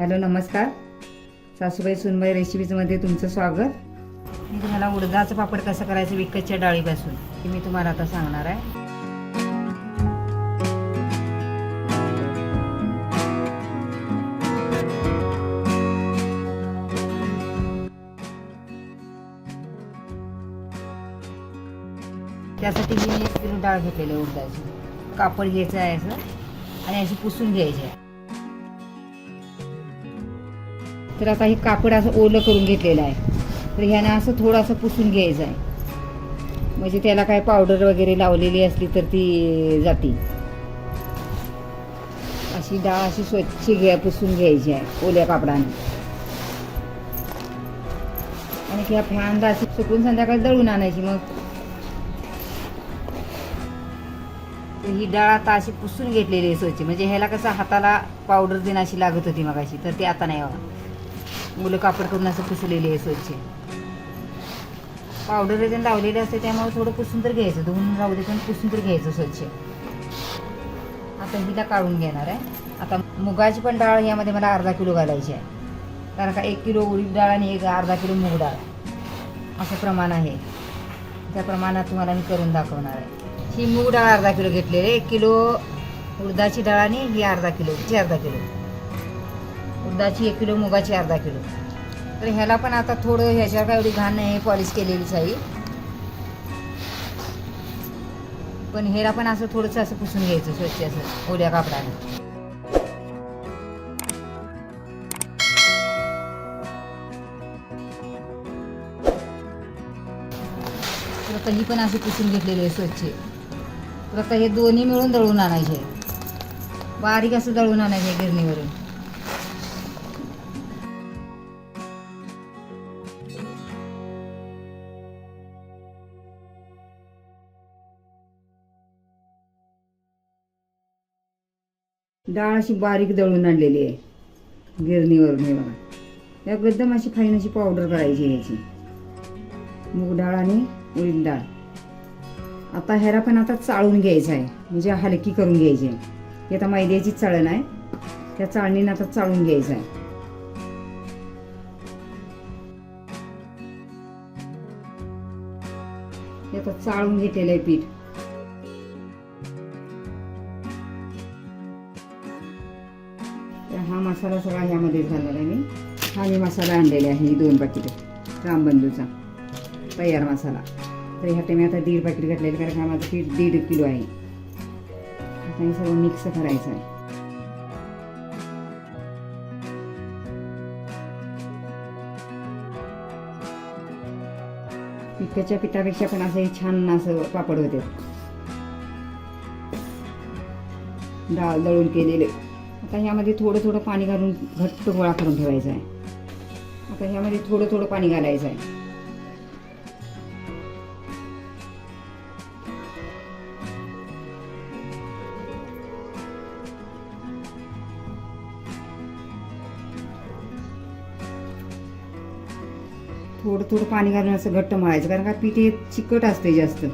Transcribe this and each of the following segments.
Hello नमस्कार. सासूबाई सुनबाई रेसिपीजमध्ये तुमचं स्वागत. मी तुम्हाला उडदाचं पापड कसं करायचं विकतच्या डाळीपासून हे मी तुम्हाला आता सांगणार आहे. त्यासाठी मी एक किलो डाळ घेतलेली आहे उडदाची. कापड घ्यायचं आहे असं आणि अशी पुसून घ्यायची आहे. तर आता हे कापड असं ओलं करून घेतलेलं आहे. तर ह्यानं असं थोडंसं पुसून घ्यायचं आहे. म्हणजे त्याला काय पावडर वगैरे लावलेली असली तर ती जाती. अशी डाळ अशी स्वच्छ घ्या पुसून घ्यायची आहे ओल्या कापडाने. आणि ह्या फॅन अशी सुकून संध्याकाळी दळून आणायची मग. ही डाळ आता अशी पुसून घेतलेली आहे स्वच्छ. म्हणजे ह्याला कसं हाताला पावडर देण्याशी लागत होती मग अशी तर ती आता नाही बघा मुलं कापड करून असं पुसलेली आहे स्वच्छ. पावडर वगैरे लावलेली असते त्यामुळे थोडं पुसून तर घ्यायचं. धुवून राहू दे पण पुसून तर घ्यायचं स्वच्छ. आता हिला काढून घेणार आहे. आता मुगाची पण डाळ यामध्ये मला अर्धा किलो घालायची आहे. कारण का एक किलो उडीद डाळ आणि एक अर्धा किलो मूग डाळ. असं प्रमाण आहे. त्या प्रमाणात तुम्हाला मी करून दाखवणार आहे. ही मूग डाळ अर्धा किलो घेतलेली आहे. एक किलो उडदाची डाळ आणि ही अर्धा किलो अर्धा किलो. उडदाची एक किलो मुगाची अर्धा किलो. तर ह्याला पण आता थोडं ह्याच्यावर काय एवढी घाण नाही पॉलिश केलेलीच आहे. पण ह्याला पण असं थोडंसं असं पुसून घ्यायचं स्वच्छ असं ओल्या कापडाने. तर आता ही पण अशी पुसून घेतलेली आहे स्वच्छ. तर आता हे दोन्ही मिळून दळून आणायचे. बारीक असं दळून आणायचे गिरणीवरून. डाळ अशी बारीक दळून आणलेली आहे. गिरणीवरून हे बघा. एकदम अशी फाईन अशी पावडर करायची याची मूग डाळ आणि उडीद डाळ. आता ह्याला पण आता चाळून घ्यायचं आहे. म्हणजे हलकी करून घ्यायची आहे. ही आता मैद्याची चाळण आहे. त्या चाळणीनं आता चाळून घ्यायचं आहे. आता चाळून घेतलेलं आहे पीठ. तर हा मसाला सगळा ह्यामध्ये झालेला आहे मी. हा मी मसाला आणलेला आहे दोन पाकिटं रामबंधूचा तयार मसाला. तर ह्यात मी आता दीड पाकिट घातलेलं कारण का माझं पीठ दीड किलो आहे. आता हे सगळं मिक्स करायचं आहे. पिठाच्या पिठापेक्षा पण असं हे छान असं पापड होते. डाळ दळून केलेले. आता ह्यामध्ये थोडं थोडं पाणी घालून घट्ट गोळा करून ठेवायचा आहे. आता ह्यामध्ये थोडं थोडं पाणी घालायचं आहे. थोडं थोडं पाणी घालून असं घट्ट मळायचं कारण का पीठ हे चिकट असते जास्त.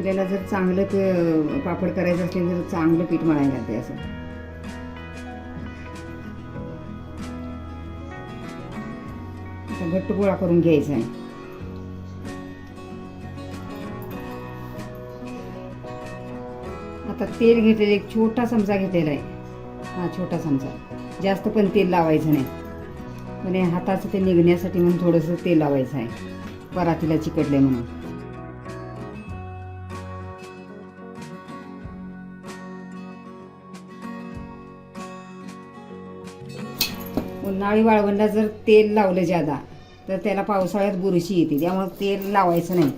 आपल्याला जर चांगलं ते पापड करायचं असेल तर चांगलं पीठ मळायला लागते असं. घट्ट गोळा करून घ्यायचा आहे. आता तेल घेतलेलं एक छोटा चमचा घेतलेला आहे. हा छोटा चमचा. जास्त पण तेल लावायचं नाही. म्हणजे हाताचं ते निघण्यासाठी म्हणून थोडंसं तेल लावायचं आहे. परातीला चिकटले म्हणून. उन्हाळी वाळवणला जर तेल लावलं ज्यादा तर त्याला पावसाळ्यात बुरशी येते. त्यामुळे तेल लावायचं नाही.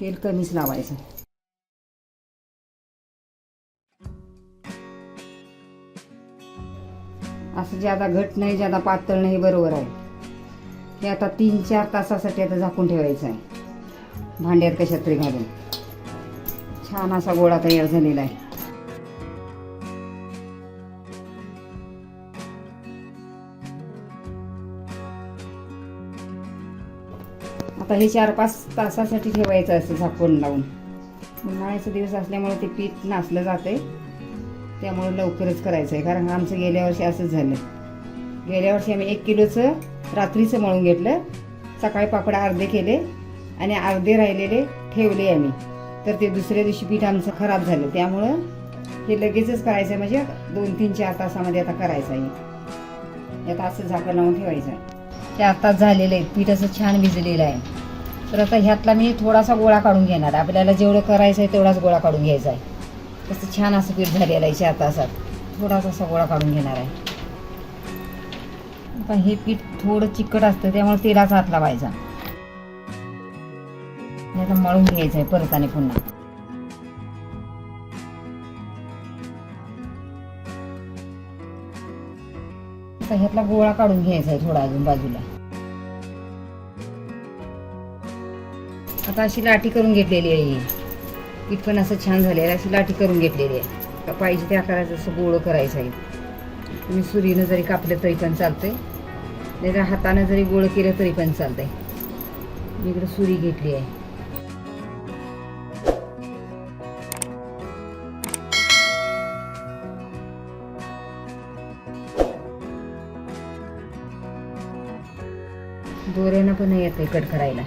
तेल कमीच लावायचं. असं ज्यादा घट नाही ज्यादा पातळ नाही बरोबर आहे. हे आता तीन चार तासासाठी आता झाकून ठेवायचं आहे. भांड्यात कशात तरी घालून. छान असा गोळा तयार झालेला आहे. आता हे चार पाच तासासाठी ठेवायचं असं झाकून लावून. उन्हाळ्याचा दिवस असल्यामुळे ते पीठ नासलं जाते. त्यामुळे लवकरच करायचं आहे कारण आमचं गेल्या वर्षी असंच झालं. गेल्या वर्षी आम्ही एक किलोचं रात्रीचं मळून घेतलं. सकाळी पापड अर्धे केले आणि अर्धे राहिलेले ठेवले आम्ही. तर ते दुसऱ्या दिवशी पीठ आमचं खराब झालं. त्यामुळं हे लगेचच करायचं आहे म्हणजे दोन तीन चार तासामध्ये आता करायचं आहे आता असं झाकण लावून ठेवायचं आहे चार तास झालेले आहेत पीठ असं छान भिजलेलं आहे. तर आता ह्यातला मी थोडासा गोळा काढून घेणार. आपल्याला जेवढं करायचं आहे तेवढाच गोळा काढून घ्यायचा आहे. तसं छान असं पीठ झालेलं आहे चार तासात थोडासा असा गोळा काढून घेणार आहे. आता हे पीठ थोडं चिकट असतं त्यामुळे तेलाचा हात लावायचा. आता मळून घ्यायचं आहे परत आणि पुन्हा. आता ह्यातला गोळा काढून घ्यायचा आहे थोडा अजून बाजूला. आता अशी लाठी करून घेतलेली आहे ही. पीठ पण असं छान झालेलं आहे अशी लाठी करून घेतलेली आहे. आता पाहिजे त्या आकाराचं असं गोळं करायचं आहे. तुम्ही सुरीनं जरी कापलं तरी पण चालतंय. नाही तर हातानं जरी गोळं केलं तरी पण चालतंय. मी इकडं सुरी घेतली आहे. दोऱ्यानं पण येते कट करायला.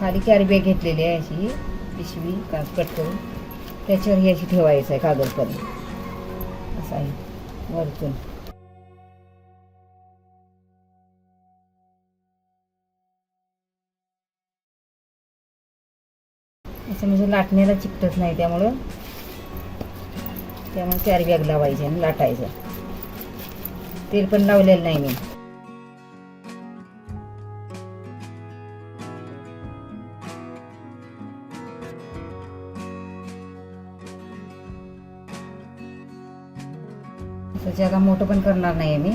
खाली चार बॅग घेतलेली आहे अशी पिशवी का कट करून. त्याच्यावर ही अशी ठेवायचं आहे कागदपत्र. असं आहे. वरतून. असं म्हणजे लाटण्याला चिकटत नाही त्यामुळं त्यामुळे चार बॅग लावायचे आणि लाटायचं. तेल पण लावलेलं नाही मी. तर आता मोठं पण करणार नाही मी.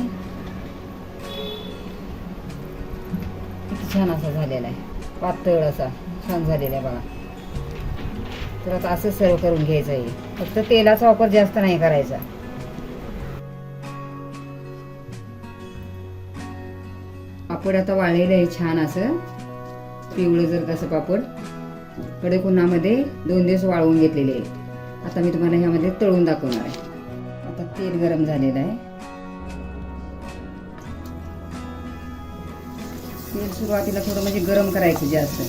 किती छान असा झालेला आहे. पातळ असा छान झालेला आहे बघा. तर आता असंच सर्व करून घ्यायचं आहे. फक्त तेलाचा वापर जास्त नाही करायचा. पापड आता वाळलेलं आहे छान असं. पिवळं जर तसं पापड. कडक उन्हामध्ये दोन दिवस वाळवून घेतलेले आहे आता मी तुम्हाला ह्यामध्ये तळून दाखवणार आहे. तेल गरम झालेलं आहे. तेल सुरुवातीला थोडं म्हणजे गरम करायचं जास्त.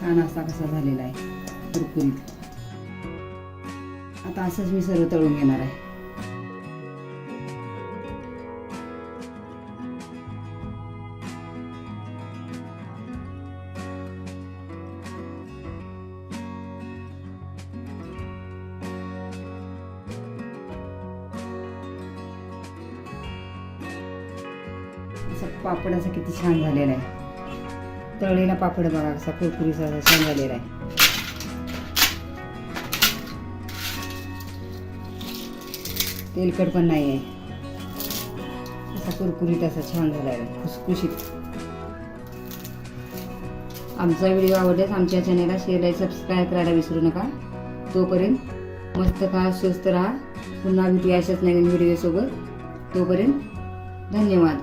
छान असा कसा झालेला आहे. कुरकुरीत. आता असंच मी सर्व तळून घेणार आहे. असं पापड असं किती छान झालेला आहे. तळलेला पापड बघा असा कुरकुरीचा असा छान झालेला आहे. तेलकट पण नाही आहे असा कुरकुरीत असा छान झालेला आहे खुसखुशीत. आमचा व्हिडिओ आवडल्यास आमच्या चॅनेलला शेअर लाईक सबस्क्राईब करायला विसरू नका. तोपर्यंत मस्त खा स्वस्त राहा. पुन्हा भेटूया अशाच नवीन व्हिडिओसोबत तोपर्यंत धन्यवाद.